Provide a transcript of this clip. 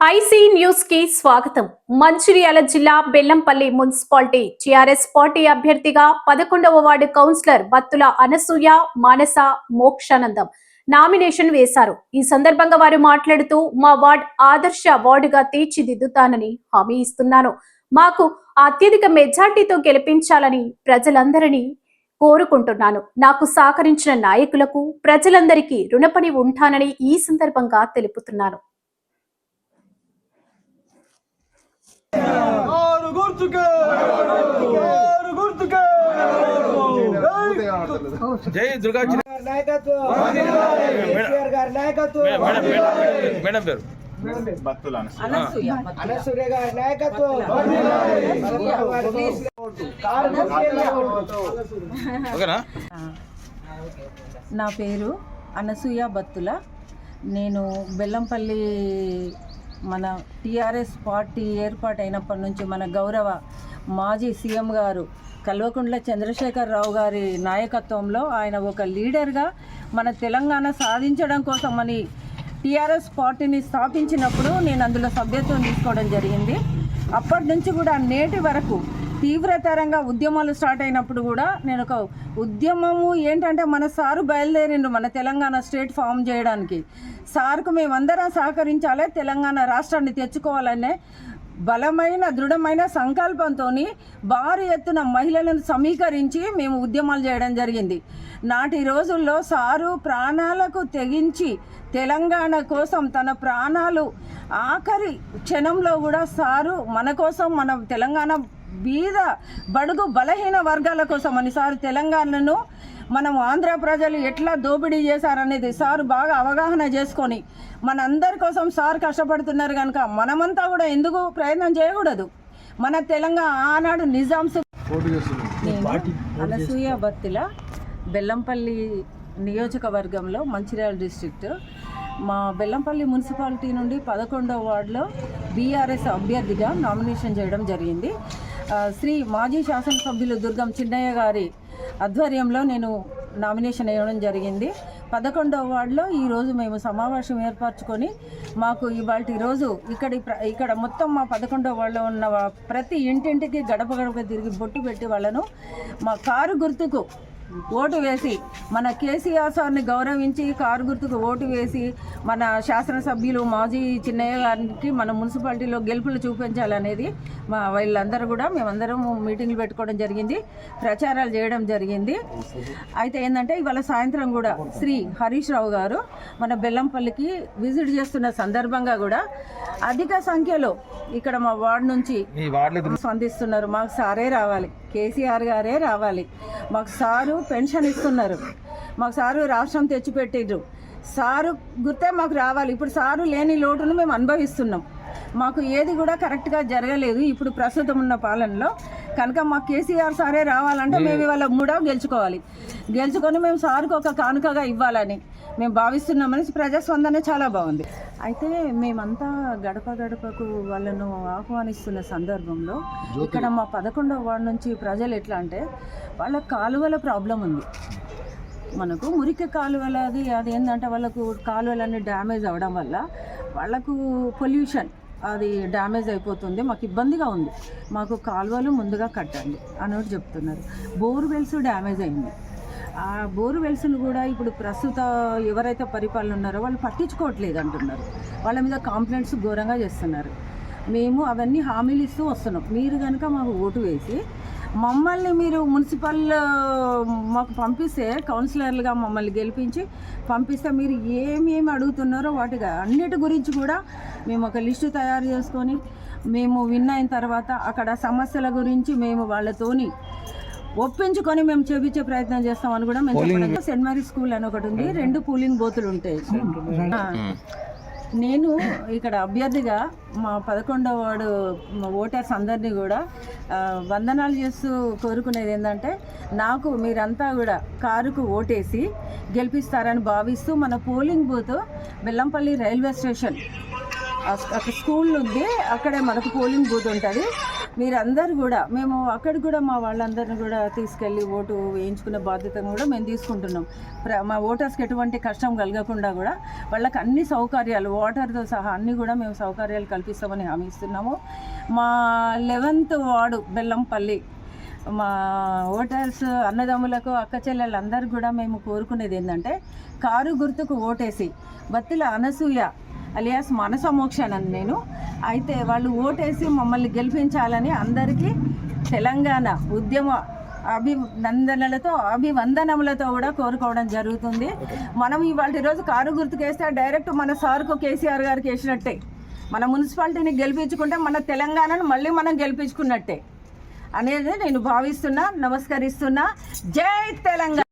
IC న్యూస్కి స్వాగతం. మంచిర్యాల జిల్లా బెల్లంపల్లి మున్సిపాలిటీ టిఆర్ఎస్ పార్టీ అభ్యర్థిగా పదకొండవ ward councillor Battula Anasuya Manasa Mokshanandam nomination వేశారు. ఈ సందర్భంగా వారు మాట్లాడుతూ మా వార్డ్ ఆదర్శ వార్డుగా తీర్చిదిద్దుతానని హామీ ఇస్తున్నాను. మాకు అత్యధిక మెజార్టీతో గెలిపించాలని ప్రజలందరినీ కోరుకుంటున్నాను. నాకు సహకరించిన నాయకులకు ప్రజలందరికీ రుణపడి ఉంటానని ఈ సందర్భంగా తెలుపుతున్నాను ఆరు గుర్తుకే ఆరు గుర్తుకే జై దుర్గా చిన్న- గారి నాయకత్వం. కేసీఆర్ గారి నాయకత్వం. మేడం పేరు అనసూయ గారి నాయకత్వం. ఓకేనా? నా పేరు అనసూయ బత్తుల. నేను బెల్లంపల్లి మన టీఆర్ఎస్ పార్టీ ఏర్పాటైనప్పటి నుంచి మన గౌరవ మాజీ సీఎం గారు కల్వకుంట్ల చంద్రశేఖర్ రావు గారి నాయకత్వంలో ఆయన ఒక లీడర్గా మన తెలంగాణ సాధించడం కోసమని టీఆర్ఎస్ పార్టీని స్థాపించినప్పుడు నేను అందులో సభ్యత్వం తీసుకోవడం జరిగింది. అప్పటి నుంచి కూడా నేటి వరకు తీవ్రతరంగా ఉద్యమాలు స్టార్ట్ అయినప్పుడు కూడా నేను ఒక ఉద్యమము ఏంటంటే మన సారు బయలుదేరిండు మన తెలంగాణ స్టేట్ ఫామ్ చేయడానికి. సార్కు మేమందరం సహకరించాలి తెలంగాణ రాష్ట్రాన్ని తెచ్చుకోవాలనే బలమైన దృఢమైన సంకల్పంతో భారీ ఎత్తున మహిళలను సమీకరించి మేము ఉద్యమాలు చేయడం జరిగింది. నాటి రోజుల్లో సారు ప్రాణాలకు తెగించి తెలంగాణ కోసం తన ప్రాణాలు ఆఖరి క్షణంలో కూడా సారు మన కోసం మన తెలంగాణ బీద బడుగు బలహీన వర్గాల కోసం అని సారు తెలంగాణను మనం ఆంధ్ర ప్రజలు ఎట్లా దోపిడీ చేశారనేది సార్ బాగా అవగాహన చేసుకొని మనందరి కోసం సార్ కష్టపడుతున్నారు కనుక మనమంతా కూడా ఎందుకు ప్రయత్నం చేయకూడదు? మన తెలంగాణ ఆనాడు నిజాంస్ అనసూయ బత్తిల బెల్లంపల్లి నియోజకవర్గంలో మంచిర్యాల డిస్ట్రిక్ట్ మా బెల్లంపల్లి మున్సిపాలిటీ నుండి పదకొండవ వార్డులో బీఆర్ఎస్ అభ్యర్థిగా నామినేషన్ చేయడం జరిగింది. శ్రీ మాజీ శాసనసభ్యులు దుర్గం చిన్నయ్య గారి ఆధ్వర్యంలో నేను నామినేషన్ వేయడం జరిగింది. పదకొండవ వార్డులో ఈరోజు మేము సమావేశం ఏర్పరచుకొని మాకు ఇవాళ ఈరోజు ఇక్కడ ఇక్కడ మొత్తం మా పదకొండవ వార్డులో ఉన్న ప్రతి ఇంటింటికి గడప గడప తిరిగి బొట్టు పెట్టి వాళ్ళను మా కారు గుర్తుకు ఓటు వేసి మన కేసీఆర్ సార్ని గౌరవించి కారు గుర్తుకు ఓటు వేసి మన శాసనసభ్యులు మాజీ చిన్నయ్య గారికి మన మున్సిపాలిటీలో గెలుపులు చూపించాలనేది మా వీళ్ళందరూ కూడా మేమందరం మీటింగ్లు పెట్టుకోవడం జరిగింది ప్రచారాలు చేయడం జరిగింది. అయితే ఏంటంటే ఇవాళ సాయంత్రం కూడా శ్రీ హరీష్ రావు గారు మన బెల్లంపల్లికి విజిట్ చేస్తున్న సందర్భంగా కూడా అధిక సంఖ్యలో ఇక్కడ మా వార్డు నుంచి స్పందిస్తున్నారు. మాకు సారే రావాలి. కేసీఆర్ గారే రావాలి. మాకు సారు పెన్షన్ ఇస్తున్నారు. మాకు సారు రాష్ట్రం తెచ్చిపెట్టిండ్రు. సారు గుర్తే మాకు రావాలి. ఇప్పుడు సారు లేని లోటును మేము అనుభవిస్తున్నాం. మాకు ఏది కూడా కరెక్ట్గా జరగలేదు. ఇప్పుడు ప్రస్తుతం ఉన్న పాలనలో. కనుక మాకు కేసీఆర్ సారే రావాలంటే మేము ఇవాళ మూడో గెలుచుకోవాలి. గెలుచుకొని మేము సార్కు ఒక కానుకగా ఇవ్వాలని మేము భావిస్తున్నామని ప్రజాస్పందన చాలా బాగుంది. అయితే మేమంతా గడప గడపకు వాళ్ళను ఆహ్వానిస్తున్న సందర్భంలో ఇక్కడ మా పదకొండవ వార్డు నుంచి ప్రజలు ఎట్లా అంటే వాళ్ళ కాలువల ప్రాబ్లం ఉంది. మనకు మురికి కాలువలది అది ఏంటంటే వాళ్ళకు కాలువలన్నీ డ్యామేజ్ అవ్వడం వల్ల వాళ్ళకు పొల్యూషన్. అది డ్యామేజ్ అయిపోతుంది మాకు ఇబ్బందిగా ఉంది. మాకు కాలువలు ముందుగా కట్టండి అని ఒకటి చెప్తున్నారు బోర్వెల్స్ డ్యామేజ్ అయింది. ఆ బోర్వెల్స్ను కూడా ఇప్పుడు ప్రస్తుత ఎవరైతే పరిపాలన ఉన్నారో వాళ్ళు పట్టించుకోవట్లేదు అంటున్నారు. వాళ్ళ మీద కంప్లైంట్స్ ఘోరంగా చేస్తున్నారు. మేము అవన్నీ హామీలు ఇస్తూ వస్తున్నాం. మీరు కనుక మాకు ఓటు వేసి మమ్మల్ని మీరు మున్సిపల్ మాకు పంపిస్తే కౌన్సిలర్లుగా మమ్మల్ని గెలిపించి పంపిస్తే మీరు ఏమేమి అడుగుతున్నారో వాటిగా అన్నిటి గురించి కూడా మేము ఒక లిస్టు తయారు చేసుకొని మేము విన్ అయిన తర్వాత అక్కడ సమస్యల గురించి మేము వాళ్ళతోని ఒప్పించుకొని మేము చేపించే ప్రయత్నం చేస్తామని కూడా మేము సెంట్ మేరీ స్కూల్ అని ఒకటి ఉంది. రెండు పూలింగ్ బూతులు ఉంటాయి. నేను ఇక్కడ అభ్యర్థిగా మా పదకొండవ వాడు ఓటర్స్ అందరినీ కూడా వందనాలు చేస్తూ కోరుకునేది ఏంటంటే నాకు మీరంతా కూడా కారుకు ఓటేసి గెలిపిస్తారని భావిస్తూ మన polling booth Bellampalli railway station school ఉంది అక్కడే మనకు పోలింగ్ బూత్ ఉంటుంది. మీరందరూ కూడా మేము అక్కడ కూడా మా వాళ్ళందరిని కూడా తీసుకెళ్ళి ఓటు వేయించుకునే బాధ్యతను కూడా మేము తీసుకుంటున్నాం. ప్ర- మా ఓటర్స్కి ఎటువంటి కష్టం కలగకుండా కూడా వాళ్ళకి అన్ని సౌకర్యాలు వాటర్తో సహా అన్నీ కూడా మేము సౌకర్యాలు కల్పిస్తామని హామీ ఇస్తున్నాము. మా లెవెన్త్ వార్డు బెల్లంపల్లి మా ఓటర్స్ అన్నదమ్ములకు అక్క చెల్లెళ్ళందరూ కూడా మేము కోరుకునేది ఏంటంటే కారు గుర్తుకు ఓటేసి బత్తిల అనసూయ అలియాస్ మనసమోక్షానని నేను. అయితే వాళ్ళు ఓటేసి మమ్మల్ని గెలిపించాలని అందరికీ తెలంగాణ ఉద్యమ అభినందనలతో అభివందనములతో కూడా కోరుకోవడం జరుగుతుంది. మనం ఇవాళ రోజు కారు గుర్తుకేస్తే డైరెక్ట్ మన సార్కు కేసీఆర్ గారికి వేసినట్టే మన మున్సిపాలిటీని గెలిపించుకుంటే మన తెలంగాణను మళ్ళీ మనం గెలిపించుకున్నట్టే. అనేది నేను భావిస్తున్నా నమస్కరిస్తున్నా. జై తెలంగాణ!